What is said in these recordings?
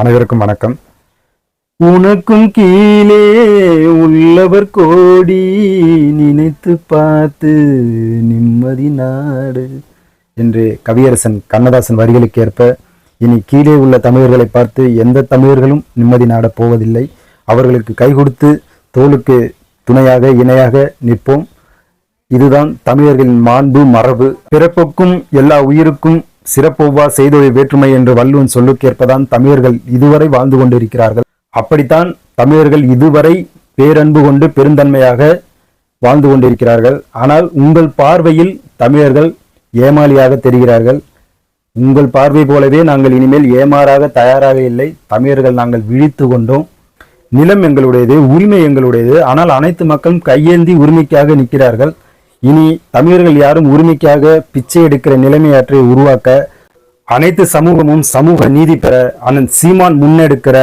அனைவருக்கும் வணக்கம். உனக்கும் கீழே உள்ளவர் கோடி நினைத்து பார்த்து நிம்மதி நாடு. என்று கவியரசன் கண்ணதாசன் வரிகளுக்கு ஏற்ப இனி கீழே உள்ள தமிழர்களை பார்த்து எந்த தமிழர்களும் நிம்மதி நாடப் போவதில்லை. அவர்களுக்கு கை கொடுத்து தோளுக்கு துணையாக இணையாக நிற்போம். இதுதான் தமிழர்களின் மாண்பு மரபு. பிறப்புக்கும் எல்லா உயிருக்கும் சிறப்பொவ்வா செய்தொழில் வேற்றுமை என்று வள்ளுவன் சொல்லுக்கேற்பதான் தமிழர்கள் இதுவரை வாழ்ந்து கொண்டிருக்கிறார்கள். அப்படித்தான் தமிழர்கள் இதுவரை பேரன்பு கொண்டு பெருந்தன்மையாக வாழ்ந்து கொண்டிருக்கிறார்கள். ஆனால் உங்கள் பார்வையில் தமிழர்கள் ஏமாளியாக தெரிகிறார்கள். உங்கள் பார்வை போலவே நாங்கள் இனிமேல் ஏமாறாக தயாராக இல்லை. தமிழர்கள் நாங்கள் விழித்து கொண்டோம். நிலம் எங்களுடையது உரிமை எங்களுடையது. ஆனால் அனைத்து மக்களும் கையேந்தி உரிமைக்காக நிற்கிறார்கள். இனி தமிழர்கள் யாரும் உரிமைக்காக பிச்சை எடுக்கிற நிலைமையாற்றை உருவாக்க அனைத்து சமூகமும் சமூக நீதி பெற அண்ணன் சீமான் முன்னெடுக்கிற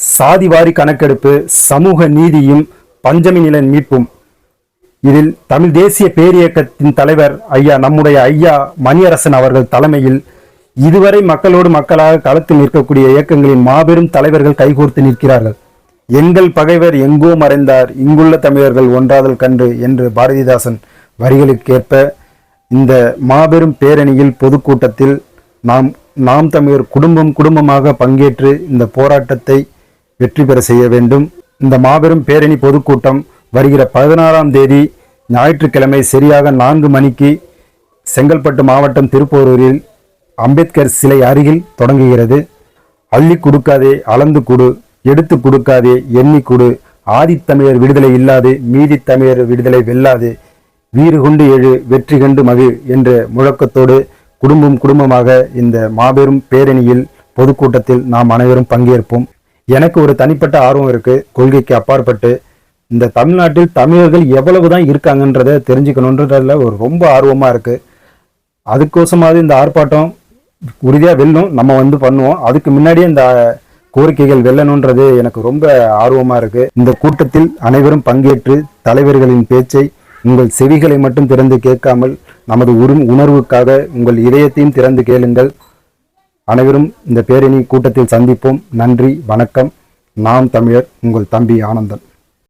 சாதிவாரி கணக்கெடுப்பு சமூக நீதியும் பஞ்சமி நில மீட்பும். இதில் தமிழ் தேசிய பேரியக்கத்தின் தலைவர் ஐயா நம்முடைய ஐயா மணியரசன் அவர்கள் தலைமையில் இதுவரை மக்களோடு மக்களாக களத்தில் நிற்கக்கூடிய இயக்கங்களின் மாபெரும் தலைவர்கள் கைகோர்த்து நிற்கிறார்கள். எங்கள் பகைவர் எங்கோ மறைந்தார் இங்குள்ள தமிழர்கள் ஒன்றாதல் கண்டு என்று பாரதிதாசன் வரிகளுக்கேற்ப இந்த மாபெரும் பேரணியில் பொதுக்கூட்டத்தில் நாம் நாம் தமிழர் குடும்பம் குடும்பமாக பங்கேற்று இந்த போராட்டத்தை வெற்றி பெற செய்ய வேண்டும். இந்த மாபெரும் பேரணி பொதுக்கூட்டம் வருகிற பதினாறாம் தேதி ஞாயிற்றுக்கிழமை சரியாக நான்கு மணிக்கு செங்கல்பட்டு மாவட்டம் திருப்போரூரில் அம்பேத்கர் சிலை அருகில் தொடங்குகிறது. அள்ளி கொடுக்காதே அளந்து கொடு. எடுத்து கொடுக்காதே எண்ணி கொடு. ஆதித்தமிழர் விடுதலை இல்லாது மீதி தமிழர் விடுதலை வெல்லாது. வீறு கொண்டு எழு வெற்றி கண்டு மகிழ் என்ற முழக்கத்தோடு குடும்பம் குடும்பமாக இந்த மாபெரும் பேரணியில் பொதுக்கூட்டத்தில் நாம் அனைவரும் பங்கேற்போம். எனக்கு ஒரு தனிப்பட்ட ஆர்வம் இருக்குது கொள்கைக்கு அப்பாற்பட்டு இந்த தமிழ்நாட்டில் தமிழர்கள் எவ்வளவு தான் இருக்காங்கன்றதை தெரிஞ்சுக்கணுன்றதுல ஒரு ரொம்ப ஆர்வமாக இருக்குது அதுக்கோசமாவது இந்த ஆர்ப்பாட்டம் உறுதியாக வெல்லும். நம்ம வந்து பண்ணுவோம். அதுக்கு முன்னாடியே இந்த கோரிக்கைகள் வெல்லணுன்றது எனக்கு ரொம்ப ஆர்வமா இருக்கு. இந்த கூட்டத்தில் அனைவரும் பங்கேற்று தலைவர்களின் பேச்சை உங்கள் செவிகளை மட்டும் திறந்து கேட்காமல் நமது உரு உணர்வுக்காக உங்கள் இதயத்தையும் திறந்து கேளுங்கள். அனைவரும் இந்த பேரணி கூட்டத்தில் சந்திப்போம். நன்றி வணக்கம். நாம் தமிழர் உங்கள் தம்பி ஆனந்தன்.